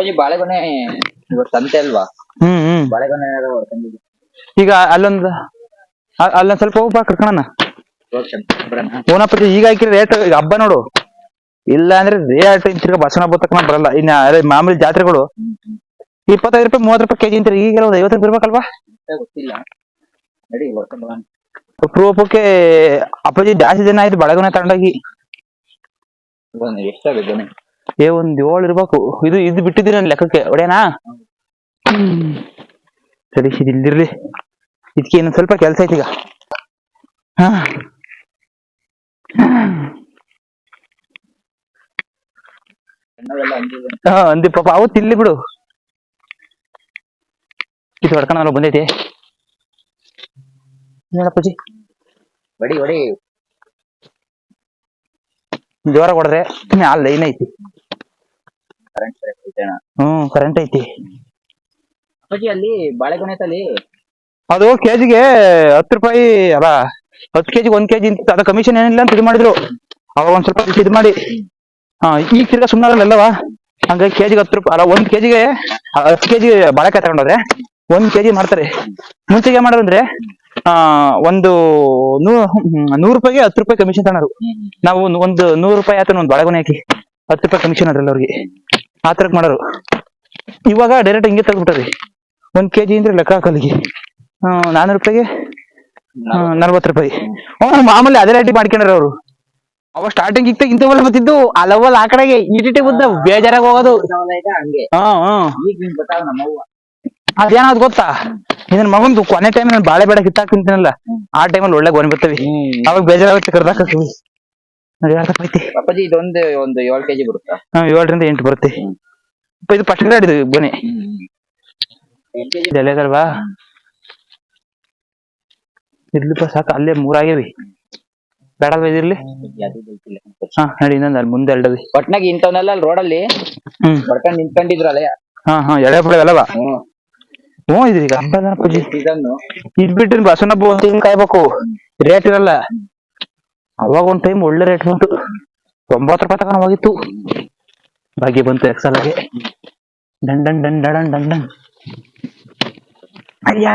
ಅಪ್ಪಾಜಿ ಬಾಳೆಗೊನೆ ಇವತ್ತು ಸಂತೆ ಅಲ್ವಾ? ಹ್ಮ್ ಹ್ಮ್. ಬಾಳೆಗೊನೆ ಏನಾದ್ರು ಈಗ ಅಲ್ಲೊಂದ್ ಅ- ಅಲ್ಲೊಂದ್ ಸ್ವಲ್ಪ ಹೋಗ್ಬಾ ಕರ್ಕಣನ ಬರೋಣ. ಓನಪ್ಪ ಈಗ ಹಾಕಿ ರೇಟ್ ಹಬ್ಬ ನೋಡು. ಇಲ್ಲ ಅಂದ್ರೆ ರೇಟ್ ತಿರ್ಗಾ ಬಸವನ ಬತ್ತಕನ ಬರಲ್ಲ. ಇನ್ನ ಅದೇ ಮಾಮೂಲಿ ಜಾತ್ರೆಗಳು. ಇಪ್ಪತ್ತೈದು ರೂಪಾಯಿ ಮೂವತ್ತು ರೂಪಾಯಿ ಕೆಜಿ ಅಂತೀರಿ. ಈಗೆಲ್ಲ ಒಂದ್ ಐವತ್ತು ರೂಪಾಯಿ ಇರ್ಬೇಕಲ್ವಾ ಮತ್ತೆ ಗೊತ್ತಿಲ್ಲ. ನಡಿ ಹೊಡ್ಕೊಂಡು ಬರೋಣ. ಅಪ್ಪಾಜಿ ಜಾಸ್ತಿ ಜನ ಆಯ್ತು ಬಳಗನೆ ತಗೊಂಡೋಗಿ. ಗೊನೆ ಎಷ್ಟಾಗುತ್ತೆ ಏ ಒಂದ್ ಏಳು ಇರ್ಬೇಕು. ಇದು ಇದು ಬಿಟ್ಟಿದ್ದೀನಿ ನನ್ನ ಲೆಕ್ಕಕ್ಕೆ ಒಡೆಯನಾ? ಸರಿ ಇದು ಇಲ್ದಿರ್ಲಿ ಇದಕ್ಕೆ ಇನ್ನೊಂದು ಸ್ವಲ್ಪ ಕೆಲಸ ಐತಿ ಈಗ. ಹಾ. ಹಾ ಅಂದಿ ಪಾಪ ಅವತ್ತು ಇಲ್ಲಿ ಬಿಡು. ಇದು ಹೊಡ್ಕೊಂಡು ಬಂದೈತಿ. ನೋಡಪ್ಪಾಜಿ ಬಡಿ ಬಡಿ ಜೋರ ಹೊಡೆದ್ರೆ ಅಲ್ಲಿ ಲೈನ್ ಐತಿ. ಕರೆಂಟ್ ಹ್ಮ್ ಕರೆಂಟ್ ಐತಿ. ಅಪ್ಪಾಜಿ ಅಲ್ಲಿ ಬಾಳೆಗೊನೆ ತಲಿ ಅದು ಕೆಜಿಗೆ ಹತ್ತು ರೂಪಾಯಿ ಅಲ್ಲ ಹತ್ತು ಕೆಜಿಗೆ ಒಂದ್ ಕೆಜಿ ಅಂತ ಅದ ಕಮಿಷನ್ ಏನಿಲ್ಲ ಅಂತ ಇದು ಮಾಡಿದ್ರು. ಅವಾಗ ಒಂದ್ ಸ್ವಲ್ಪ ಇದು ಮಾಡಿ. ಹಾ ಈಗ ತಿರ್ಗಾ ಸುಮ್ಮನೆ ಅಲ್ಲವಾ? ಹಂಗಾಗಿ ಕೆಜಿಗೆ ಹತ್ತು ರೂಪಾಯಿ ಅಲ್ಲ ಒಂದ್ ಕೆಜಿಗೆ ಹತ್ತು ಕೆಜಿ ಬಾಳೆಕಾಯಿ ತಗೊಂಡೋದ್ರೆ ಒಂದ್ ಕೆಜಿ ಮಾಡ್ತಾರೆ. ಮುಂಚೆಗೆ ಮಾಡೋದಂದ್ರೆ ಆ ಒಂದು ನೂ ನೂರು ರೂಪಾಯಿಗೆ ಹತ್ತು ರೂಪಾಯಿ ಕಮಿಷನ್ ತಗೋರು ನಾವು ಒಂದು ಒಂದು ನೂರು ರೂಪಾಯಿ ಆತನ ಒಂದು ಬಾಳೆಗೊನೆ ಹಾಕಿ. ಹತ್ತು ರೂಪಾಯಿ ಕಮಿಷನ್ ಅದ್ರಲ್ಲಿ ಅವ್ರಿಗೆ. ಆ ಥರಕ್ಕೆ ಮಾಡೋರು. ಇವಾಗ ಡೈರೆಕ್ಟ್ ಹಿಂಗೆ ತೆಗೆದ್ಬಿಟ್ಟಾರಿ ಒಂದು ಕೆ ಕೆಜಿ ಅಂದ್ರೆ ಲೆಕ್ಕ ಹಾಕಲ್ಲಿಗೆ ನಾನ್ನೂರು ರೂಪಾಯಿಗೆ? ನಲ್ವತ್ತು ರೂಪಾಯಿ. ಹ್ಞೂ ಮಾಮೂಲಿ ಅದೇ ರೇಟಿ ಮಾಡ್ಕೊಂಡ್ರೆ ಅವರು. ಅವ ಸ್ಟಾರ್ಟಿಂಗ್ ಇತ್ತ ಒಳ್ಳೆ ಬತ್ತಿದ್ದು ಆ ಲೆವೆಲ್ ಆ ಕಡೆಗೆ ಇಟಿಟಿ ಬುದ್ಧ ಬೇಜಾರಾಗಿ ಹೋಗೋದು. ಅದೇನಾದ್ ಗೊತ್ತಾ? ಇದನ್ ಮಗಂದು ಕೊನೆ ಟೈಮ್ ನಾನು ಬಾಳೆ ಬೇಡ ಕಿತ್ತಾಕ್ ತಿಂತೀನಲ್ಲ. ಆ ಟೈಮಲ್ಲಿ ಒಳ್ಳೆ ಗೊನೆ ಬರ್ತವೆ. ಅವಾಗ ಬೇಜಾರಾಗುತ್ತೆ ಕರ್ದಾಕಿ ಯಾಕಪ್ಪ ಐತಿ ಅಪ್ಪಾಜಿ ಇದೊಂದು ಒಂದು ಏಳು ಕೆಜಿ ಬರುತ್ತಾ? ಹಾ ಏಳರಿಂದ ಎಂಟು ಬರುತ್ತೆ. ಅಪ್ಪ ಇದು ಫಸ್ಟ್ ಗ್ರೇಡ್ ಇದು ಗೊನೆ ಎಲೆದಲ್ವಾ ಇರ್ಲಿಪ್ಪ ಸಾಕು ಅಲ್ಲೇ ಮೂರಾಗ್ಯವಿ ಬೇಡಲ್ವ ಇದಿರ್ಲಿ? ಹಾ ನಡಿ ಇನ್ನೊಂದು ಅಲ್ಲಿ ಮುಂದೆ ಎರಡವಿ ಒಟ್ನಾಗ ಇಂಥವನ್ನೆಲ್ಲ ಅಲ್ಲಿ ರೋಡಲ್ಲಿ ಹ್ಮ್. ಹೊಡ್ಕೊಂಡ್ ನಿಂತ್ಕೊಂಡಿದ್ರಲ್ಲ ಹಾ ಹಾ ಎಳೆ ಅಲ್ಲವಾ ಹ್ಮ್. ಹ್ಞೂ ಇದ್ರಿ ಈಗ ಹಬ್ಬ ಇದನ್ನು ಇದ್ ಬಿಟ್ಟಿನ ಬಸವನ ತಿಂಗ್ ಕಾಯ್ಬೇಕು. ರೇಟ್ ಇರಲ್ಲ. ಅವಾಗ ಒಂದ್ ಟೈಮ್ ಒಳ್ಳೆ ರೇಟ್ ಬಂತು. ತೊಂಬತ್ತು ರೂಪಾಯಿ ತಗೊಂಡು ಹೋಗಿತ್ತು. ಭಾಗ್ಯ ಬಂತು ಎಕ್ಸಲ್ಗೆ done done done done done done. ಅಯ್ಯ!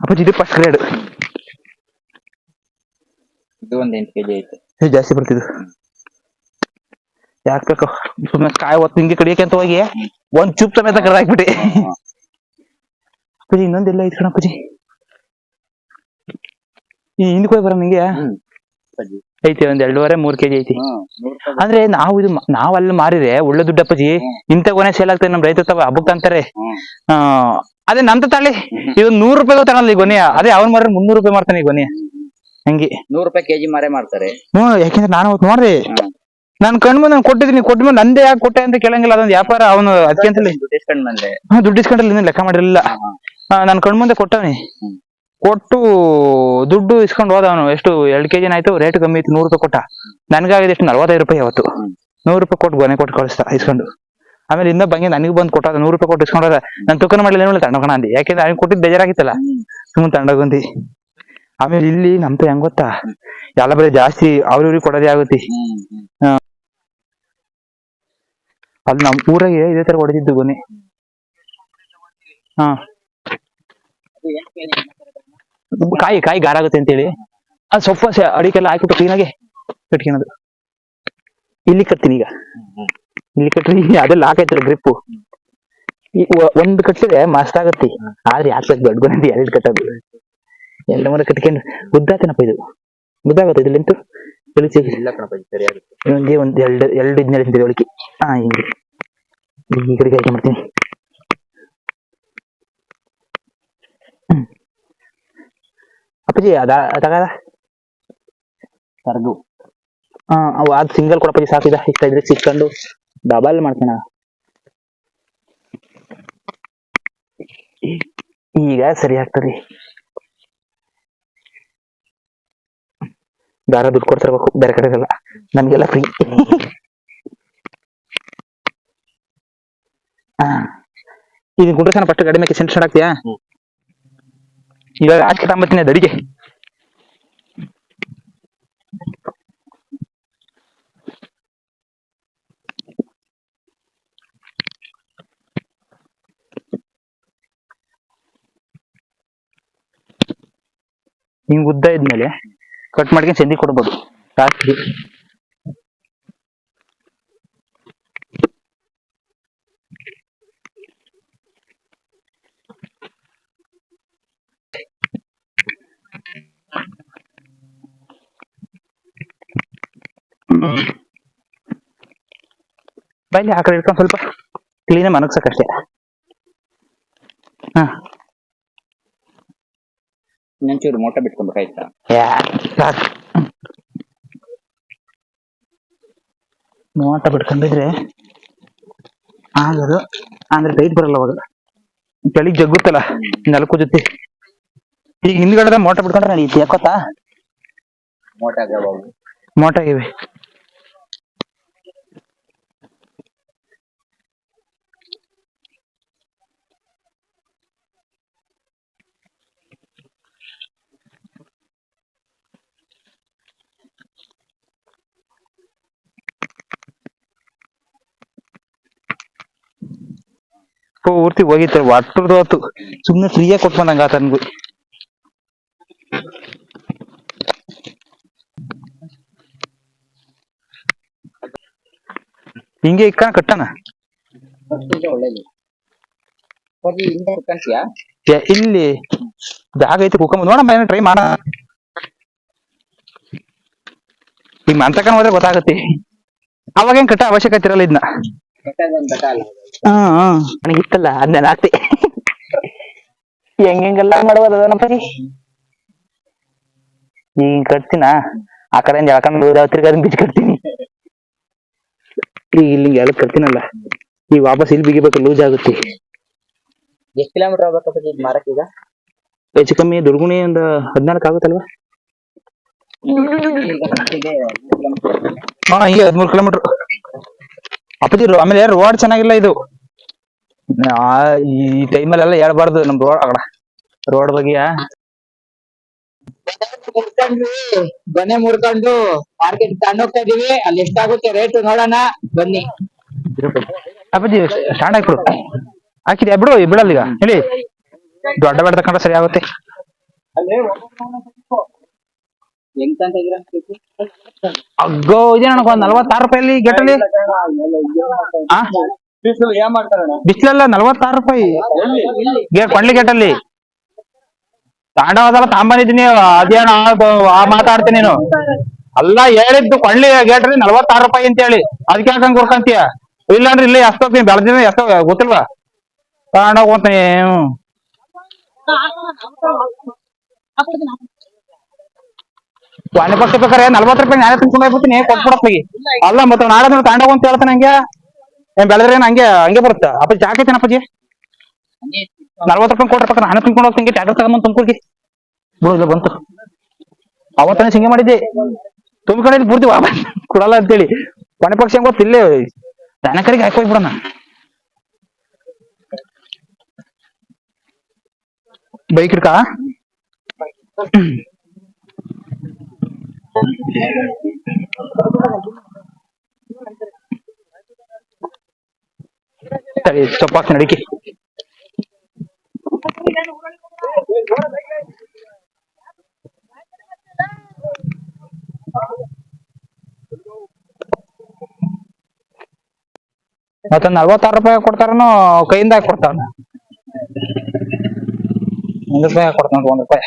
ಅಪ್ಪ ಇದು ಫಸ್ಟ್ ಗ್ರೇಡ್ ಇದು ಒಂದ್ ಎಂಟು ಕೆಜಿ ಐತೆ. ಹೇ ಜಾಸ್ತಿ ಬರ್ತಿದ್ದು. ಯಾಕೆ ಬೇಕು? ಸುಮ್ಮನೆ ಕಾಯಿ ಹೊತ್ತು ಹಿಂಗೆ ಕಡಿಯಕ್ಕೆ ಅಂತ ಹೋಗಿ. ಒಂದ್ ಚುಪ್ ಸಮೇತ ಕಡ್ದು ಅಪ್ಪಾಜಿ ಇನ್ನೊಂದೆಲ್ಲ ಐತ್ ಕಣಪ್ಪಾಜಿ. ಈ ಹಿಂದಕ್ಕೆ ಹೋಗಿ ಬರೋ ನಿಂಗೆ. ಐತಿ ಒಂದ್ ಎರಡೂವರೆ ಮೂರ್ ಕೆಜಿ ಐತಿ. ಅಂದ್ರೆ ನಾವು ಇದು ನಾವ್ ಅಲ್ಲಿ ಮಾರಿದ್ರೆ ಒಳ್ಳೆ ದುಡ್ಡಪ್ಪಜಿ ಇಂತ ಕೊನೆ ಸೇಲ್ ಆಗ್ತದೆ ನಮ್ ರೈತ ತವ ಹಬ್ಬಕ್ ಅಂತಾರೆ. ಆ ಅದೇ ನಂತ ತಾಳಿ. ಇದು ನೂರು ರೂಪಾಯಿ ತಗೊಳಲ್ಲ ಈ ಗೊನೆಯ. ಅದೇ ಅವ್ನ್ ಮಾರ ಮುನ್ನೂರ್ ರೂಪಾಯಿ ಮಾಡ್ತಾನೆ ಈ ಗೊನೆಯ. ಹಂಗೆ. ನೂರ್ ರೂಪಾಯಿ ಕೆಜಿ ಮಾರೇ ಮಾಡ್ತಾರೆ ಹ್ಮ್ ಯಾಕೆಂದ್ರೆ ನಾನು ಅವತ್ತು ನೋಡ್ರಿ. ನಾನು ಕಣ್ಮು ನಾನು ಕೊಟ್ಟಿದ್ದೀನಿ. ಕೊಟ್ಮೇಲೆ ನಂದೇ ಯಾಕೆ ಕೊಟ್ಟೆ ಅಂತ ಕೇಳಂಗಿಲ್ಲ. ಅದೊಂದು ವ್ಯಾಪಾರ ಅವನು ಅದಕ್ಕೆ ಅಂತ ದುಡ್ಡು ಇಸ್ಕೊಂಡ್ಮೇಲೆ ಹಾ ದುಡ್ಡು ಲೆಕ್ಕ ಮಾಡಿರಲಿಲ್ಲ. ನಾನು ಕಣ್ಮುಂದೆ ಕೊಟ್ಟವನಿ. ಹ್ಮ್. ಕೊಟ್ಟು ದುಡ್ಡು ಇಸ್ಕೊಂಡು ಹೋದ ಅವನು ಎಷ್ಟು ಎರಡು ಕೆಜಿ ಆಯ್ತು ರೇಟ್ ಕಮ್ಮಿ ಇತ್ತು ನೂರು ರೂಪಾಯಿ ಕೊಟ್ಟ. ನನ್ಗಾಗಿದೆ ಎಷ್ಟು? ನಲ್ವತ್ತೈದು ರೂಪಾಯಿ ಅವತ್ತು. ನೂರು ರೂಪಾಯಿ ಕೊಟ್ಟು ಗೊನೆ ಕೊಟ್ಟು ಕಳಿಸ್ತಾ ಇಸ್ಕೊಂಡು. ಆಮೇಲೆ ಇನ್ನೂ ಬಂಗೆ ನನಗೆ ಬಂದು ಕೊಟ್ಟ ನೂರು ರೂಪಾಯಿ ಕೊಟ್ಟು ಇಸ್ಕೊಂಡ ನಾನು ತುಕನ ಮಾಡಲಿಲ್ಲ ಏನು ತಣ್ಣಗೋಣ ಅಂದಿ. ಯಾಕೆಂದ್ರೆ ಅವ್ನಿಗೆ ಕೊಟ್ಟಿದ್ದು ಬೇಜಾರಾಗಿತ್ತಲ್ಲ? ಸುಮ್ಮನೆ ತಣ್ಣಗೊಂದಿ ಆಮೇಲೆ ಇಲ್ಲಿ ನಮ್ದು ಹೆಂಗ್ ಗೊತ್ತಾ? ಎಲ್ಲ ಬರೀ ಜಾಸ್ತಿ ಅವ್ರಿವ್ರಿಗೆ ಕೊಡೋದೇ ಆಗುತ್ತೆ. ಅಲ್ಲಿ ನಮ್ ಊರಾಗೆ ಇದೇ ತರ ಹೊಡೆದಿದ್ದು ಗೊನೆ. ಹಾ. ಕಾಯಿ ಕಾಯಿ ಗಾರ ಆಗುತ್ತೆ ಅಂತೇಳಿ. ಅದು ಸೊಪ್ಪು ಸ- ಅಡಿಕೆಲ್ಲ ಹಾಕ್ಬಿಟ್ಟು ಕ್ಲೀನಾಗಿ ಕಟ್ಕೊಳೋದು ಇಲ್ಲಿ ಕಟ್ತೀನಿ ಈಗ. ಇಲ್ಲಿ ಕಟ್ರಿ ಅದೆಲ್ಲ ಹಾಕೈತಲ್ಲ ಗ್ರಿಪ್ಪು ಒಂದು ಕಟ್ಟಿದ್ರೆ ಮಸ್ತ್ ಆಗತ್ತಿ. ಆದ್ರೆ ಯಾಕೆ ದೊಡ್ಡ ಗೊನೆ ಅಂತ ಎರಡು ಕಟ್ಟೋದು? ಎರಡು ಮೂರು ಕಟ್ಕೊಂಡು ಉದ್ದಾತನಪ್ಪ ಇದು. ಉದ್ದಾಗತ್ತೆ ಇದು ಲೆಂತು ಒಂದ್ ಎರಡು ಎರಡು ಇದ್ನೇಳಿ ಹಾ ಹಿಂಗೆ. ಈ ಕಡೆಗೆ ಮಾಡ್ತೀನಿ. ಅಪ್ಪಾಜಿ ಅದ ತಗದ ಕರ್ದು ಹಾ ಅವು ಅದ್ ಸಿಂಗಲ್ ಕೊಡಪ್ಪಾಜಿ ಸಾಕಿದ ಇಷ್ಟ ಇದ್ರೆ ಸಿಕ್ಕಂಡು ಡಬಲ್ ಮಾಡ್ತಾನ ಈಗ ಸರಿ ಆಗ್ತದೆ. ದಾರ ದುಡ್ಡು ಕೊಡ್ತಿರ್ಬೇಕು ಬೇರೆ ಕಡೆಗೆಲ್ಲ ನಮಗೆಲ್ಲ ಫ್ರೀ ಹಾ. ಇದು ಗುಂಡ್ರಸನ ಫಸ್ಟ್ ಕಡಿಮೆ ಮೇಲೆ ಸ್ಟಾರ್ಟ್ ಆಗ್ತೀಯಾ ಈಗ ಆಚೆ ತಂಬತ್ತೀನಿ ಅದು ಅಡಿಗೆ. ಹಿಂಗ್ ಉದ್ದ ಇದ್ಮೇಲೆ ಕಟ್ ಮಾಡ್ಕೊಂಡು ಸಂದಿ ಕೊಡ್ಬೋದು. ರಾತ್ರಿ ಬೈಲಿ ಆ ಕಡೆ ಇಟ್ಕೊಂಡು ಸ್ವಲ್ಪ ಕ್ಲೀನಾಗಿ ಮನಗ್ಸಕ್ಕಷ್ಟೇ ಹಾ ಇನ್ನೊಂಚೂರು ಮೋಟ ಬಿಟ್ಕೊಬೇಕಾಯ್ತಾ ಯಾ, ಸಾಕು ನೋಟ ಬಿಟ್ಕೊಂಡಿದ್ರೆ ಆಗದು ಅಂದ್ರೆ ಟೈಟ್ ಬರಲ್ಲ ಅವಾಗ ಬೆಳಿಗ್ಗೆ ಜಗ್ಗುತ್ತಲ್ಲ ನೆಲಕ್ಕೂ ಜೊತೆ ಈಗ ಹಿಂದ್ಗಡೆ ಮೋಟ ಬಿಟ್ಕೊಂಡ್ರೆ ನಡೀತಿ ಯಾಕೋತಾ ಮೋಟ ಆಗ್ಯಾವ ಮೋಟ ಇವೆ ಪೂರ್ತಿ ಹೋಗಿತ್ತು ಒಟ್ಟರ್ದು ಹೊತ್ತು ಸುಮ್ಮನೆ ಫ್ರೀಯಾಗಿ ಕೊಟ್ಟು ಬಂದಂಗ ಆತ ನನಗೂ ಹಿಂಗೆ ಇಕ್ಕ, ಕಟ್ಟಣ? ಇಲ್ಲಿ. ಜಾಗ ಐತಿ ಕುಕೊಂಬ. ನೋಡಮ್ಮ ಏನೋ ಟ್ರೈ ಮಾಡ. ಈಗ ಮಂತಕನ ಹೋದ್ರೆ ಗೊತ್ತಾಗತ್ತೆ. ಅವಾಗೇನ್ ಕಟ್ಟ ಅವಶ್ಯಕತೆ ಇರಲ್ಲ ಇದನ್ನ ಹ್ಮ್ ಹ್ಮ್ ನನಗಿತ್ತಲ್ಲ ಅದನ್ನ ಆತಿ ಹೆಂಗೆಲ್ಲ ಮಾಡ್ಬೋದು ಅದನ್ನ ರೀ ಈಗ ಕಟ್ತೀನ? ಆ ಕಡೆಯಿಂದ ಎಳ್ಕೊಂಡು ತಿರ್ಗಿ ಅದನ್ನ ಬಿಚ್ಚಿ ಕಟ್ತೀನಿ. ಈಗ ಇಲ್ಲಿ ಎಳಕ್ ಕಟ್ತೀನಲ್ಲ ಈಗ ವಾಪಸ್ ಇಲ್ಲಿ ಬಿಗಿಬೇಕು ಲೂಸ್ ಆಗುತ್ತೆ. ಎಷ್ಟು ಕಿಲೋಮೀಟರ್ ಆಗ್ಬೇಕಪ್ಪ ಇದು ಮಾರಕ್ ಈಗ? ಹೆಚ್ಚು ಕಮ್ಮಿ ದುರ್ಗುಣಿ ಒಂದು ಹದಿನಾಲ್ಕು ಆಗುತ್ತಲ್ವಾ? ಈಗ ಹಾ ಹಿಂಗೆ ಹದಿಮೂರು ಕಿಲೋಮೀಟರ್. ಅಪ್ಪಜಿ ಆಮೇಲೆ ರೋಡ್ ಚೆನ್ನಾಗಿಲ್ಲ ಇದು. ಆ, ಈ ಟೈಮಲ್ಲೆಲ್ಲ ಹೇಳ್ಬಾರ್ದು ನಮ್ ರೋಡ್ ಅಗಡ. ರೋಡ್ ಬಗ್ಗೆ. ಬನ್ನಿ ಮುರ್ಕೊಂಡು ಮಾರ್ಕೆಟ್ ತಗೊಂಡೋಗ್ತಾ ಇದೀವಿ. ಅಲ್ಲಿ ಎಷ್ಟಾಗುತ್ತೆ ರೇಟ್ ನೋಡೋಣ. ಬನ್ನಿ. ಅಪ್ಪಾಜಿ ಸ್ಟ್ಯಾಂಡ್ ಹಾಕ್ಬಿಡು ಹಾಕಿದ್ಯಾ? ಬಿಡು ಬಿಡಲ್ಲ ಈಗ. ಹೇಳಿ. ದೊಡ್ಡ ಬೇಡ ತಕೊಂಡ್ರೆ ಸರಿ ಆಗುತ್ತೆ. ಅಗ್ಗೋ ಇದೆ ಒಂದ್ ನಲ್ವತ್ತಾರು ರೂಪಾಯಿ ಗೇಟಲ್ಲಿ ಆ ಏನ್ ಮಾಡ್ತಾರಣ್ಣ ಬಿಸ್ಲೆಲ್ಲ ನಲ್ವತ್ತಾರು ರೂಪಾಯಿ. ಗೇಟ್ ಕೊಂಡ್ಲಿ ಗೇಟಲ್ಲಿ. ತಾಂಡ ಹೋದಲ್ಲ ತಾಂಬಂದಿದ್ದೀನಿ ಅದೇನ ಆ ಮಾತಾಡ್ತೀನಿ ನೀನು. ಅಲ್ಲ ಹೇಳಿದ್ದು ಕೊಳ್ಳಿ ಗೇಟಲ್ಲಿ ನಲ್ವತ್ತಾರು ರೂಪಾಯಿ ಅಂತ ಹೇಳಿ ಅದಕ್ಕೆ ಯಾಕೆ ಕೊಡ್ಕಂತೀಯ ಇಲ್ಲಾಂದ್ರೆ ಇಲ್ಲೇ ಎಷ್ಟೋಗ್ತೀನಿ ಬೆಳೆದಿನ ಎಷ್ಟೋ ಗೊತ್ತಿಲ್ವಾ? ತಾಂಡೋಗ್ತೀನಿ ಹೋಗ್ತೀನಿ ಒಂದ್ ಪಕ್ಷ ಬೇಕಾರೆ ನಲ್ವತ್ತು ರೂಪಾಯಿ ನಾನೇ ತಿನ್ಕೊಂಡು ಹೋಗ್ಬಿಡ್ತೀನಿ ಅಲ್ಲ ಮತ್ತೆ ನಾಳೆ ತಗೊಂಡ್ ಹೋಗು ಅಂತ ಹೇಳ್ತಾನೆ ಹಂಗೆ? ಏನ್ ಬೆಳೆದ್ರೆ ಹಂಗೆ ಹಂಗೆ ಬರುತ್ತೆ? ಅಪ್ಪ ಜಾಕೈತೇನ ಅಪ್ಪಾಜಿ? ನಲ್ವತ್ತು ರೂಪಾಯಿ ಕೊಟ್ರೆ ಪಕ್ಕ ನಾನು ತಿನ್ಕೊಂಡು ಹೋಗ್ತೀನಿ ಟ್ಯಾಕ್ಟರ್ ತಗೊಂಡ್ ತುಂಬ್ಕೊಳ್ಗಿ ಬಿಡು ಇಲ್ಲ ಬಂತು. ಅವತ್ತನೇ ಹಿಂಗೆ ಮಾಡಿದ್ದೆ. ತುಂಬ್ಕೊಂಡು ಪೂರ್ತಿ ವಾಪಸ್ ಕೊಡಲ್ಲ ಅಂತೇಳಿ. ಕೊನೆ ಪಕ್ಷ ಹೆಂಗ್ ಗೊತ್ತು ಇಲ್ಲೇ ದನಕರಿಗೆ ಹಾಕಿ ಬಿಡೋಣ. ಬೈಕ್ ಇಡ್ಕ ಸರಿ ಸ್ವಲ್ಪ ಹಾಕ್ತೀನಿ ಮತ್ತ ನಲ್ವತ್ತಾರು ರೂಪಾಯಿ ಕೊಡ್ತಾರನು, ಕೈಯಿಂದ ಕೊಡ್ತಾನ ಒಂದ್ ರೂಪಾಯಿ ಕೊಡ್ತಾನ ಒಂದ್ ರೂಪಾಯಿ.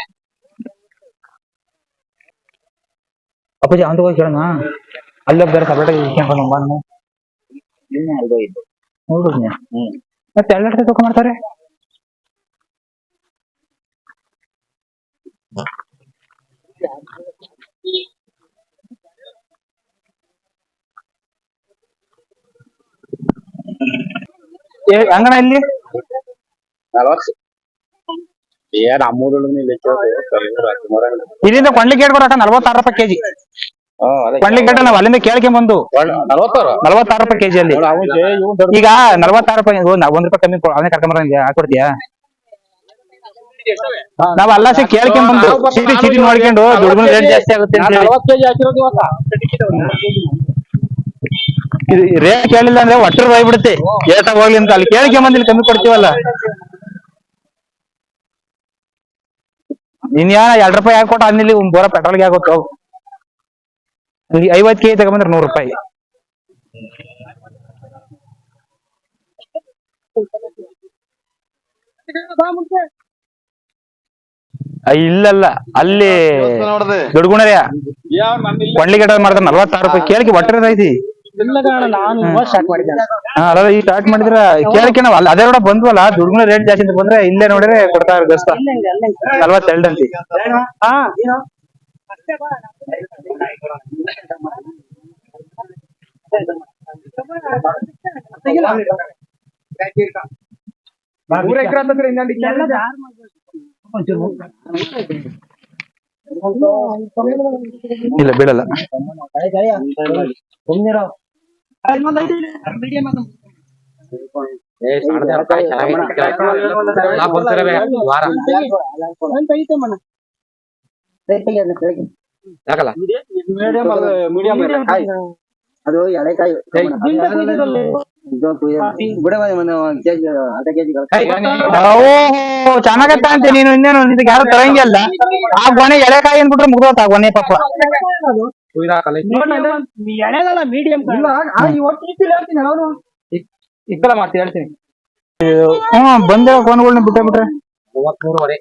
ಅಪ್ಪಾಜಿ ಅಂತ ಹೋಗಿ ಕೇಳೋಣ. ಅಲ್ಲೇ ಬೇರೆ ಸಪರೇಟ್ ಇಸ್ಕೊಂಡ್ ಬಂದು ನೋಡಿದ್ನಿ ಮತ್ತೆ ಎರಡು ಗಂಟೆ ತಗೊಂಡ್ ಮಾಡ್ತಾರೆ? ಅಂಗಣ ಇಲ್ಲಿ ಏನ್ ನಮ್ಮೂರಲ್ಲಿ ಇಲ್ಲಿಂದ ಕೊಂಡ್ಲಿಕ್ಕೆ ಗೇಟ್ ಬರಕ ನಲ್ವತ್ತಾರು ರೂಪಾಯಿ ಕೆಜಿ. ಕೊಂಡ್ಲಿ ಗೇಟ್ ನಾವು ಅಲ್ಲಿಂದ ಕೇಳ್ಕೊಂಡ್ ಬಂದು ನಲವತ್ತಾರು. ರೂಪಾಯಿ ಕೆಜಿ ಅಲ್ಲಿ. ಈಗ ನಲ್ವತ್ತಾರು ರೂಪಾಯಿ ಒಂದ್ ರೂಪಾಯಿ ಕಮ್ಮಿ ಅವನೇ ಕರ್ಕೊಂಡ್ ಬರಂಗೆ ಹಾಕೊಡ್ತೀಯಾ? ನಾವ್ ಅಲ್ಲ ಸಿ ಕೇಳ್ಕೊಂಡ್ ಬಂದು. ಚೀಟಿ ಚೀಟಿ ನೋಡ್ಕೊಂಡು ದುಡ್ಡು ರೇಟ್ ಜಾಸ್ತಿ ಆಗುತ್ತೆ ಅಂತ ಹೇಳಿ. ಇದು ರೇಟ್ ಕೇಳಿಲ್ಲ ಅಂದ್ರೆ ಒಟ್ಟರ್ ಬಿಡುತ್ತೆ ಏಟಾಗ ಹೋಗ್ಲಿ ಅಂತ ಅಲ್ಲಿ ಕೇಳ್ಕೊಂಡ್ ಬಂದು ಇಲ್ಲಿ ಕಮ್ಮಿ ಕೊಡ್ತೀವಲ್ಲ. ಇನ್ಯಾ ಎರಡ್ ರೂಪಾಯಿ ಹಾಕೊಟ್ಟು ಅಂದಿಲ್ಲಿ ಒಂದ್ ಬೋರ ಪೆಟ್ರೋಲ್ಗೆ ಆಗುತ್ತೆ. ಹೋಗು ಇಲ್ಲಿ ಐವತ್ ಕೆಜಿ ತಗೊಂಡ್ರೆ ನೂರು ರೂಪಾಯಿ. ಇಲ್ಲಲ್ಲ, ಅಲ್ಲಿ ದುಡ್ಗುಣರ್ಯ ಕೊಂಡ್ಲಿಗಡ ಮಾಡ್ದ ನಲ್ವತ್ತಾರು ರೂಪಾಯಿ. ಕೇಳಿಕೆ ಒಟ್ಟರೆ ಐತಿ ಹಾ, ಅಲ್ಲ, ಈ ಸ್ಟಾರ್ಟ್ ಮಾಡಿದ್ರ ಕೇಳಕ್ಕೆ ನಾವು, ಅಲ್ಲ ಅದೇ ನೋಡ ಬಂದ್ವಲ್ಲ ದುಡ್ಗುಣ ರೇಟ್ ಜಾಸ್ತಿ ಅಂತ ಬಂದ್ರೆ ಇಲ್ಲೇ ನೋಡಿದ್ರೆ ಕೊಡ್ತಾರ ಗಸ್ತ ನಲ್ವತ್ತೆರಡು ಅಂತಿ ಹಾ ಇಲ್ಲ ಬೀಳಲ್ಲ ಅದು ಎಳೆಕಾಯಿ. ಓಹೋ ಚೆನ್ನಾಗತ್ತ ಅಂತ ನೀನು ಇನ್ನೇನು ಇದಕ್ಕೆ ಯಾರು ತರಂಗಿಲ್ಲ ಆ ಗೊನೆ ಎಳೆಕಾಯಿ ಅಂದ್ಬಿಟ್ರೆ ಮುಗ್ದೋತ ಆ ಗೊನೆ ಪಾಪ. ಎಳೆದಲ್ಲ ಮೀಡಿಯಂ ಇಕ್ಕಲ ಮಾಡ್ತೀನಿ ಹೇಳ್ತೀನಿ ಹ್ಮ್ ಬಂದಿರೋ ಫೋನ್ಗಳನ್ನ ಬಿಟ್ಟೆ ಬಿಟ್ರೆ ಮೂವತ್ಮೂರುವರೆ.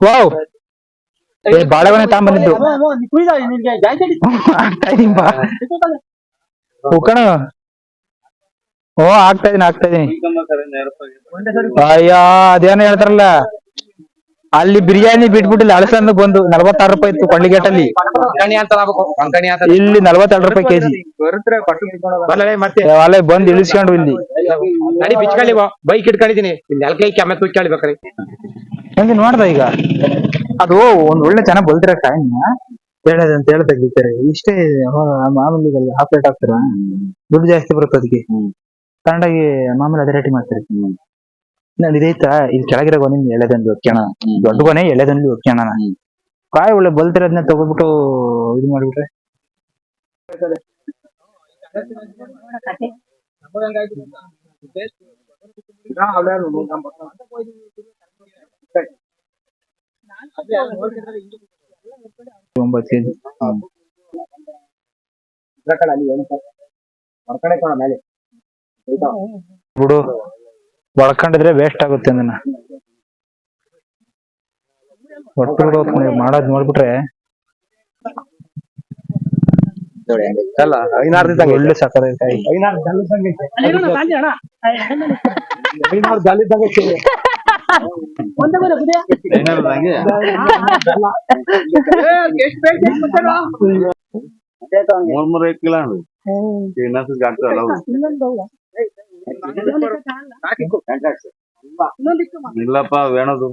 ವಾವ್. ಏ ಬಾಳೆಗೊನೆ ತಗೊಂಬಂದಿದ್ದು ಆಗ್ತಾ ಇದೀನಿ ಬಾ. ಉಕ್ಕಣ ಓ ಆಗ್ತಾ ಇದೀನಿ ಆಗ್ತಾ ಇದೀನಿ. ಅಯ್ಯ ಅದೇನೋ ಹೇಳ್ತಾರಲ್ಲ. ಅಲ್ಲಿ ಬಿರಿಯಾನಿ ಬಿಟ್ಬಿಟ್ಟಿಲ್ಲ ಅಳಸಂದು ಬಂದು ನಲ್ವತ್ತಾರು ರೂಪಾಯಿ ಇತ್ತು ಕೊಂಕಣಿ ಅಂತ ಇಲ್ಲಿ ನಲ್ವತ್ತೆರಡು ರೂಪಾಯಿ ಕೆಜಿ. ಬರಲೇ ಮತ್ತೆ. ಅಲ್ಲೇ ಬಂದು ಇಳಿಸ್ಕೊಂಡು ಇಲ್ಲಿ. ನಡಿ ಬಿಚ್ಕೊಳ್ಳಿ ಬೈಕ್ ಇಟ್ಕೊಂಡಿದೀನಿ ಇಲ್ಲಿ ನೆಲಕೈ ಕೆಮ್ಮೆ ಕುಚ್ಕೊಳ್ಳಿ ಬೇಕಾರೆ ನಂಗೆ ನೋಡ್ದ ಈಗ? ಅದು ಒಂದ್ ಒಳ್ಳೆ ಚೆನ್ನಾಗ್ ಬಲ್ತಿರ ಟೈಮ್ ಹೇಳೋದು ಅಂತ ಇರ್ತಾರೆ ಇಷ್ಟೇ ಮಾಮೂಲಿ ಹಾಫ್ ರೇಟ್ ಹಾಕ್ತಾರ? ದುಡ್ಡು ಜಾಸ್ತಿ ಬರುತ್ತೆ ಅದಕ್ಕೆ ಕನ್ನಡಗೆ ಮಾಮೂಲಿ ಅದೇ ರೇಟಿ ಮಾಡ್ತಾರೆ. ನಾನು ಇದೈತಾ ಇಲ್ಲಿ ಕೆಳಗಿರೋ ಗೊನೆ ಎಳೆದಂದು ಒಕ್ಕೋಣ ದೊಡ್ಡ ಗೊನೆ ಎಳೆದಂದು ಒಕ್ಕೋಣ ಕಾಯಿ ಒಳ್ಳೆ ಬಲ್ತಿರೋದನ್ನ ತಗೋಬಿಟ್ಟು ಇದು ಮಾಡ್ಬಿಟ್ರೆ. ಒಂಬತ್ತು ಕೆಜಿ ಬಿಡು. ಒಳ್ಕೊಂಡಿದ್ರೆ ವೇಸ್ಟ್ ಆಗುತ್ತೆ ಅದನ್ನ ಒಟ್ಟು ಮಾಡೋದ್ ನೋಡ್ಬಿಟ್ರೆ ಅಲ್ಲ ಐನಾರು ಒಳ್ಳೆ ಸಕ್ಕರೆ ಕಾಯಿ ಐನಾರು ಜಾಲಿದ್ದಂಗೆ ಮೂರ್ ಐದು ಕಿಲೋ ಇನ್ನೊಂದು ಅಲ್ಲ ಇಲ್ಲಪ್ಪ ವೇಣದು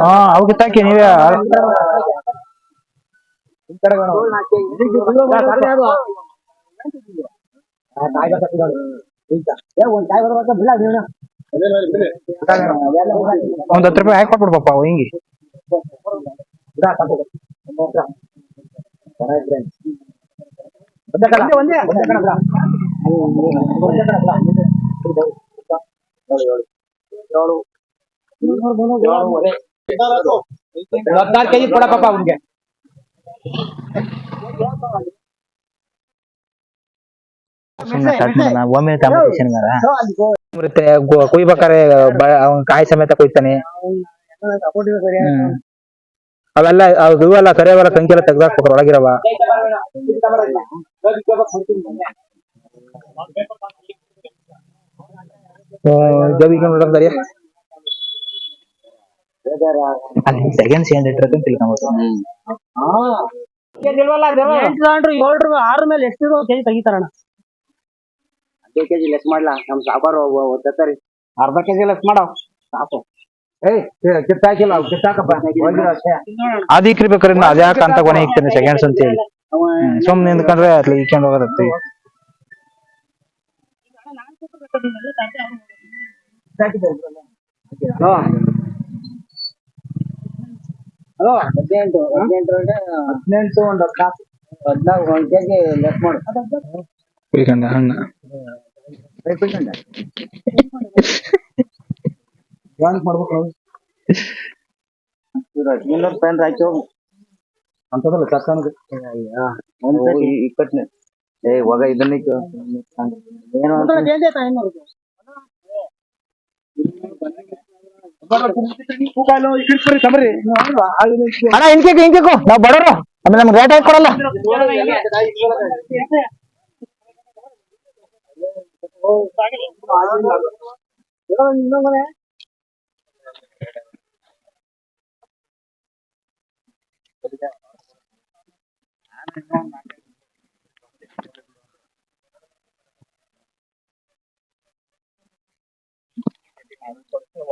ಹಾ ಅವ್ ಕಿತ್ತಾಕಿ ನೀವೇ. ಒಂದ್ ಹತ್ತು ರೂಪಾಯಿ ಹಾಕಿ ಕೊಟ್ಬಿಡು ಪಾಪ ಹಿಂಗಿ ಹದಿನಾರು ಕೆಜಿ ಕೊಡಪ್ಪ ಅವ್ನಿಗೆ ಸುಮ್ನೆ start ಮಾಡೋಣ. ಒಮ್ಮೆ ಕಾಂಪಿಟೇಷನ್ ಮತ್ತೆ ಗೊ- ಕುಯ್ಬೇಕಾರೆ ಬ- ಅವ್ನ್ ಕಾಯಿ ಸಮೇತ ಕುಯ್ತಾನೆ. ಹ್ಮ್. ಅವೆಲ್ಲ ಅದು ಇವೆಲ್ಲ ಕರಿಯವೆಲ್ಲ ಕಂಕಿ ಎಲ್ಲ ತೆಗ್ದಾಕ್ಬಿಟ್ರು ಒಳಗಿರವ. ಜವಿಕೊಂಡು ನೋಡಂತಾರೆ ಅಲ್ಲಿ ಸೆಕೆಂಡ್ಸ್ ಏನ್ ಇಟ್ಟಿರತ್ತೆ ಅಂತ ತಿಳ್ಕೊಂಬೋದು ಎಂಟು ಏಳ್ರು ಆರು ಮೇಲೆ ಎಷ್ಟು ಕೆಜಿ ತೆಗಿತಾರಣ ಅರ್ಧ ಕೆಜಿ ಲೆಸ್ ಮಾಡ್ಲಾ? ನಮ್ ಸಾಬಾರ್ ಒತ್ತರಿ ಅರ್ಧ ಕೆಜಿ ಲೆಸ್ ಮಾಡೋ. ಸಾಕು. ಏ ಕಿತ್ತಾಕಿಲ್ಲ ಕಿತ್ತಾಕಪ್ಪ ಒಂದಿನ ಅಷ್ಟೇ. ಅದಕ್ಕೆ ಬೇಕಾದ್ರೆ ಇನ್ನು ಅದ್ಯಾಕ ಅಂತ ಕೊನೆ ಇಕ್ತಾನೆ ಸೆಕೆಂಡ್ಸ್ ಅಂತ ಹೇಳಿ. ಹ್ಮ್. ಸುಮ್ನೆ ನಿಂತ್ಕೊಂಡ್ರೆ ಅತ್ಲ ಇಕ್ಕೊಂಡು ಹೋಗೋದತ್ತೆ ಹಲೋ ಹದಿನೆಂಟು ಹದಿನೆಂಟು ಹದಿನೆಂಟು ಒಂದು ಹದಿನಾಲ್ಕು. ಹದಿನಾಲ್ಕು ಒಂದು ಕೆ ಜಿ ಲೆಸ್ ಮಾಡು. ಕುಯ್ಕೊಂಡ ಹಣ್ಣ ಜಾಯಿಂಟ್ ಮಾಡ್ಬೇಕು ನಾವು. ಇನ್ನೂರು ರೂಪಾಯಿ ಹಾಕಿ ಹೋಗು. ಅಂತದಲ್ಲ ಏ ಹೋಗ ಇದನ್ನ ಏನು ಅಂತ. ಅಣ್ಣ ಇಂಕೇಕು ಹಿಂಗೇಕು ನಾವು ಬಡವರು. ಆಮೇಲೆ ನಮ್ಗೆ ರೇಟ್ ಹಾಕಿ ಕೊಡಲ್ಲ. ದುಡ್ಡೇ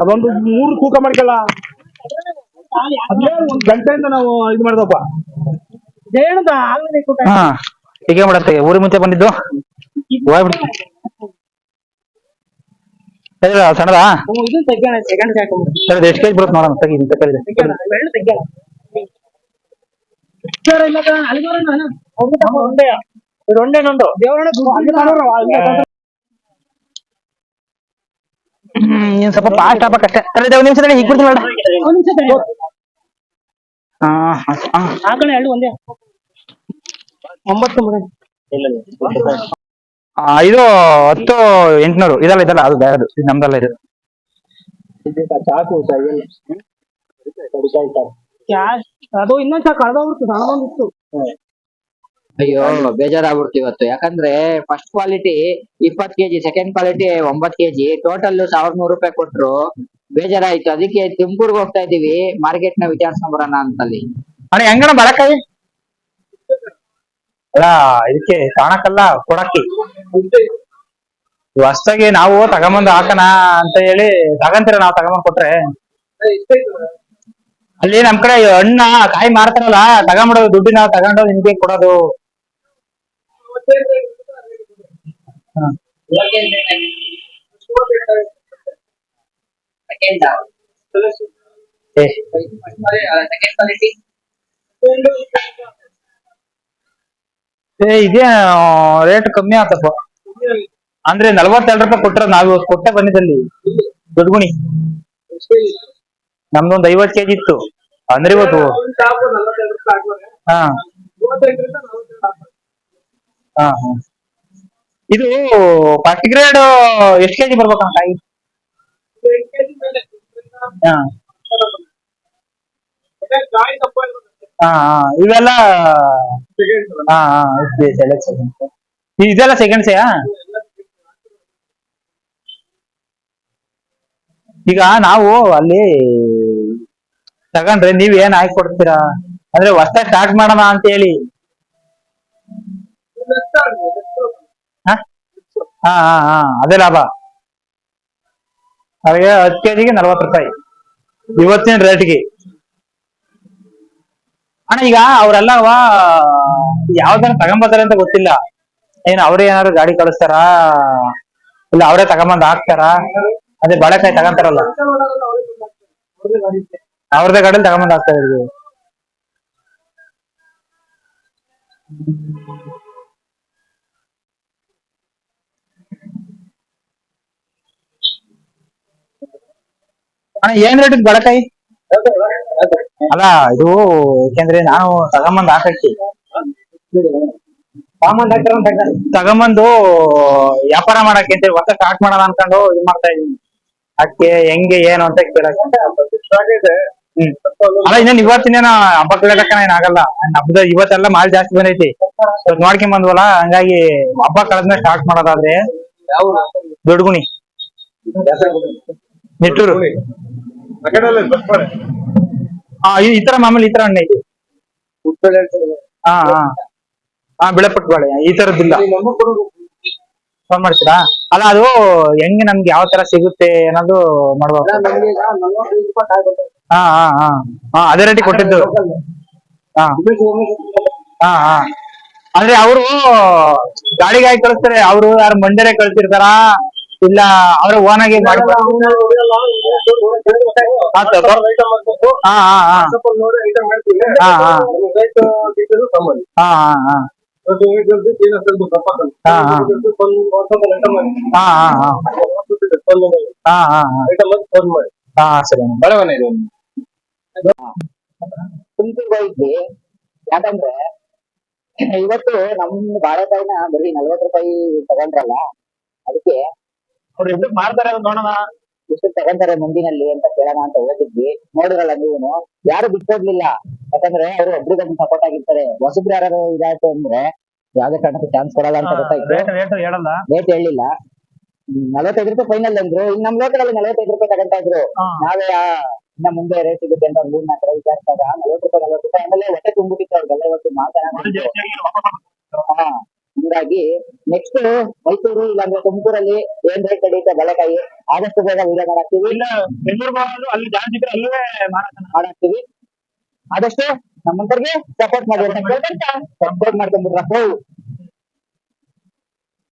ಅದೊಂದು ಮೂರು ತೂಕ ಮಾಡ್ಕಲ್ಲ ಒಂದ್ ಗಂಟೆಯಿಂದ ನಾವು ಇದು ಮಾಡ್ದಪ್ಪ ಹೇಳುದ ಆಗದೆ ಏನ್ ಹೀಗೆ ಮಾಡತ್ತೆ ಊರಿ ಮುಂಚೆ ಬಂದಿದ್ದು? ಹೋಗ್ಬಿಡ್ತು ಸರಿ ಸಣ್ಣದಾ? ಸರಿ ಎಷ್ಟು ಕೆಜಿ ಬರುತ್ತೆ ನೋಡೋಣ ತೆಗಿ ಇಂತ ನಾನು ಸ್ವಲ್ಪ ಫಾಸ್ಟ್ ಆಗ್ಬೇಕಷ್ಟೇ ತಲೆ ಒಂದ್ ನಿಮಿಷ ಈಗ ಬಿಡ್ತೀನಿ. ಹಾ ಹಾ ಆ ಕಡೆ ಎರಡು ಒಂದೇ. ಒಂಬತ್ತು ಮುಗಿದು. ಆ, ಇದು ಹತ್ತು ಎಂಟ್ನೂರು. ಇದಲ್ಲ ಇದಲ್ಲ ಅದು ಬೇರೆದು ಇದು ನಮ್ದಲ್ಲ ಇದು. ಚಾಕು ಕ್ಯಾಶ್ ಅದು ಇನ್ನೊಂದ್ ಸಾಕು ಕಳ್ದೋಗ್ಬಿಡ್ತು ಸಣ್ಣದೊಂದಿತ್ತು ಅಯ್ಯೋ ಬೇಜಾರಾಗ್ಬಿಡ್ತು ಇವತ್ತು. ಯಾಕಂದ್ರೆ ಫಸ್ಟ್ ಕ್ವಾಲಿಟಿ ಇಪ್ಪತ್ ಕೆಜಿ ಸೆಕೆಂಡ್ ಕ್ವಾಲಿಟಿ ಒಂಬತ್ ಕೆಜಿ. ಟೋಟಲ್ ಸಾವಿರದ ನೂರು ರೂಪಾಯಿ ಕೊಟ್ರು. ಬೇಜಾರಾಯ್ತು. ಅದಕ್ಕೆ ತುಮಕೂರ್ಗೆ ಹೋಗ್ತಾ ಇದೀವಿ. ಮಾರ್ಕೆಟ್ನ ವಿಚಾರಿಸ್ಕೊಂಡ್ ಬರೋಣ ಅಂತಲ್ಲಿ. ಅಣ್ಣ ಹೆಂಗಣ ಬರಕಾಯಿ? ಅಲ್ಲ ಇದಕ್ಕೆ ತಾಣಕ್ಕಲ್ಲ ಕೊಡಕ್ಕೆ. ಹೊಸ್ದಾಗಿ ನಾವು ತಗೊಂಬಂದು ಹಾಕಣ ಅಂತ ಹೇಳಿ ತಗಂತೀರ ನಾವು ತಗೊಂಬಂದ್ ಕೊಟ್ರೆ? ಅಲ್ಲಿ ನಮ್ ಕಡೆ ಹಣ್ಣ ಕಾಯಿ ಮಾರ್ತಾರಲ್ಲ ತಗೊಂಬಿಡೋದು ದುಡ್ಡಿನ ತಗೊಂಡು ನಿಮ್ಗೆ ಕೊಡೋದು. ಏ, ಏ, ಇದೇ ರೇಟ್ ಕಮ್ಮಿ ಆತಪ್ಪ. ಅಂದ್ರೆ ನಲ್ವತ್ತೆರಡು ರೂಪಾಯಿ ಕೊಟ್ರ ನಾವು ಇವತ್ತು ಕೊಟ್ಟೆ ಬಂದಿದ್ದಲ್ಲಿ. ದೊಡ್ಡಗುಣಿ ನಮ್ದೊಂದ್ ಐವತ್ ಕೆಜಿ ಇತ್ತು. ಅಂದ್ರೆ ಇವತ್ತು ಹಾ. ಹಾ ಇದು ಫಸ್ಟ್ ಗ್ರೇಡ್ ಎಷ್ಟು ಕೆಜಿ ಜಿ ಕಾಯಿ ಹಾ. ಹಾ ಇವೆಲ್ಲ, ಹಾ ಹಾ ಇದೆಲ್ಲ ಸೆಕೆಂಡ್ಸೆಯಾ ಈಗ ನಾವು ಅಲ್ಲಿ ತಗೊಂಡ್ರೆ ನೀವ್ ಏನ್ ಹಾಕಿ ಕೊಡ್ತೀರಾ? ಅಂದ್ರೆ ಹೊಸ ಸ್ಟಾರ್ಟ್ ಮಾಡೋಣ ಅಂತ ಹೇಳಿ. ಹ? ಹಾ ಹಾ ಅದೇ ಲಾಭ. ಅಲ್ಲಿಗೆ ಹತ್ತು ಕೆಜಿಗೆ ನಲ್ವತ್ತು ರೂಪಾಯಿ. ಇವತ್ತಿನ ರೇಟ್ಗೆ ಅಣ್ಣ, ಈಗ ಅವರೆಲ್ಲ ಯಾವ್ದಾರ ತಗೊಂಬರ್ತಾರೆ ಅಂತ ಗೊತ್ತಿಲ್ಲ. ಏನ್ ಅವ್ರೇ ಏನಾದ್ರು ಗಾಡಿ ಕಳಿಸ್ತಾರ? ಇಲ್ಲ ಅವರೇ ತಗೊಂಬಂದ್ ಹಾಕ್ತಾರ? ಅದೇ ಬಾಳೆಕಾಯಿ ತಗೊಂತಾರಲ್ಲ. ಅವ್ರದೇ ಗಾಡಿಲಿ ತಗೊಂಬಂದ್ ಹಾಕ್ತಾ ಇರೋದು. ಅಣ್ಣ, ಏನ್ ರೇಟ್ ಬಾಳೆಕಾಯಿ? ಅಲ್ಲ ಇದು ಯಾಕೆಂದ್ರೆ ನಾನು ತಗೊಂಬಂದ್ ಹಾಕಕ್ಕೆ. ಹೇಳ್ತಾರೆ. ತಗೊಂಬಂದು ವ್ಯಾಪಾರ ಮಾಡಕ್ಕೆ ಅಂತ ಹೊಸ ಸ್ಟಾರ್ಟ್ ಮಾಡೋಣ ಅನ್ಕೊಂಡು ಇದು ಮಾಡ್ತಾ ಇದೀನಿ ಅಕ್ಕೆ ಹೆಂಗೆ ಏನು ಅಂತ ಕೇಳಕ್ಕೆ. ಅಲ್ಲ ಇನ್ನೇನ್ ಇವತ್ತಿನೇನ ಹಬ್ಬ ಕಳೆದಕ್ಕ ಏನಾಗಲ್ಲ ಹಬ್ಬದ ಇವತ್ತೆಲ್ಲ ಮಾಲ್ ಜಾಸ್ತಿ ಬಂದೈತಿ. ಸ್ವಲ್ಪ ನೋಡ್ಕೊಂಡ್ ಬಂದ್ವಲ್ಲ ಹಂಗಾಗಿ ಹಬ್ಬ ಕಳೆದ್ಮೇಲೆ ಸ್ಟಾರ್ಟ್ ಮಾಡೋದಾದ್ರೆ ದೊಡ್ಗುಣಿ. ನಿಟ್ಟೂರು. ಹಾ ಈ- ತರ ಮಾಮೂಲಿ ಈ ತರ ಹಣ್ಣು ಇದೆ. ಹಾ ಹಾ ಹಾ ಬಿಳಪಟ್ ಬಾಳೆ, ಈ ತರದ್ದಿಲ್ಲ. ಫೋನ್ ಮಾಡ್ತೀರಾ? ಅಲ್ಲ, ಅದು ಹೆಂಗ್ ನಮ್ಗೆ ಯಾವ ತರ ಸಿಗುತ್ತೆ ಅನ್ನೋದು ಮಾಡ್ಬೋದು. ಹಾ ಹಾ ಹಾ ಅದೇ ರೇಟಿ ಕೊಟ್ಟಿದ್ದು. ಹಾ ಹಾ ಹಾ ಅಂದ್ರೆ ಅವರು ಗಾಡಿಗೆ ಹಾಕಿ ಕಳಿಸ್ತಾರೆ, ಅವರು ಯಾರು ಮಂಡ್ಯರೆ ಕಳ್ಸಿರ್ತಾರ? ಇಲ್ಲ, ಅವ್ರ ಓನಾಗಿ ಆಗಿ ಮಾಡಬೇಕು. ಹಾ ಹಾ ನೋಡಿ ಐಟಮ್ ಹೇಳ್ತೀನಿ ಹಾ, ಹಾ. ಹಾ ಹಾ ಅದು ಹಾ, ಹಾ. ಒಂದು ಮಾಡಿ. ಹಾ ಹಾ ಹಾ ಇದೆ, ಹಾ ಹಾ ಹಾ ಸರಿ ಅಣ್ಣ ಬಡವನೇ ಇದು. ಯಾಕಂದ್ರೆ ಇವತ್ತು ನಮ್ಮ ಬಾಳೆಕಾಯಿನ ಬರೀ ನಲ್ವತ್ತು ರೂಪಾಯಿ ತಗೊಂಡ್ರಲ್ಲ ಅದಕ್ಕೆ ಅವ್ರು ಎದ್ದು ಮಾಡ್ತಾರೆ ಅಂತ ನೋಡೋಣ. ಎಷ್ಟು ತಗೊಂತಾರೆ ಮುಂದಿನಲ್ಲಿ ಅಂತ ಕೇಳೋಣ ಅಂತ ಹೋಗಿದ್ವಿ. ನೋಡಿರಲ್ಲ ನೀವು ಯಾರು ಬಿಟ್ಕೊಡ್ಲಿಲ್ಲ. ಯಾಕಂದ್ರೆ ಅವರು ಒಬ್ರಿಗೊಂದು ಸಪೋರ್ಟ್ ಆಗಿರ್ತಾರೆ. ಹೊಸಬ್ರು ಯಾರು ಇದಾಯ್ತು ಅಂದ್ರೆ ಯಾವ್ದೇ ಕಾರಣಕ್ಕೂ ಚಾನ್ಸ್ ಕೊಡಲ್ಲ ಅಂತ ಗೊತ್ತಾಯ್ತು. ರೇಟ್ ಹೇಳಲ್ಲ. ನಲವತ್ತೈದು ರೂಪಾಯಿ ಫೈನಲ್ ಅಂದ್ರು. ಇನ್ನು ನಮ್ ಲೋಕದಲ್ಲಿ ಅಲ್ಲಿ ನಲವತ್ತೈದು ರೂಪಾಯಿ ತಗೊಂತಾ ಇದ್ರು. ನಾವೇ ಇನ್ನ ಮುಂದೆ ರೇಟ್ ಸಿಗುತ್ತೆ ಅಂತ ಮೂರ್ ನಾಲ್ಕು ರೈತ ಇರ್ತಾಗ ನಲವತ್ತು ರೂಪಾಯಿ ನಲವತ್ತು ರೂಪಾಯಿ ಆಮೇಲೆ ಹೊಟ್ಟೆ ತುಂಬಿಟ್ಟಿತ್ತು ಅವ್ರಿಗೆಲ್ಲ ಇವತ್ತು ಮಾತಾಡ ಹಾ. ಹಂಗಾಗಿ ನೆಕ್ಸ್ಟ್ ಮೈಸೂರು ಇಲ್ಲಾಂದ್ರೆ ತುಮಕೂರಲ್ಲಿ ಏನ್ ರೇಟ್ ನಡೀತೆ ಬೆಳೆಕಾಯಿ ಆದಷ್ಟು ಬೇಗ ವಿಡಿಯೋ ಮಾಡಾಕ್ತಿವಿ. ಇಲ್ಲ ಬೆಂಗಳೂರು ಅಲ್ಲಿ ಜಾಸ್ತಿ ಇದ್ರೆ ಅಲ್ಲೇ ಮಾಡಾಕ್ತಿವಿ. ಆದಷ್ಟು ನಮ್ಮಂತರಿಗೆ ಸಪೋರ್ಟ್ ಮಾಡಿ. ಸಪೋರ್ಟ್ ಮಾಡ್ಕೊಂಡ್ಬಿಡ್ರಪ್ಪ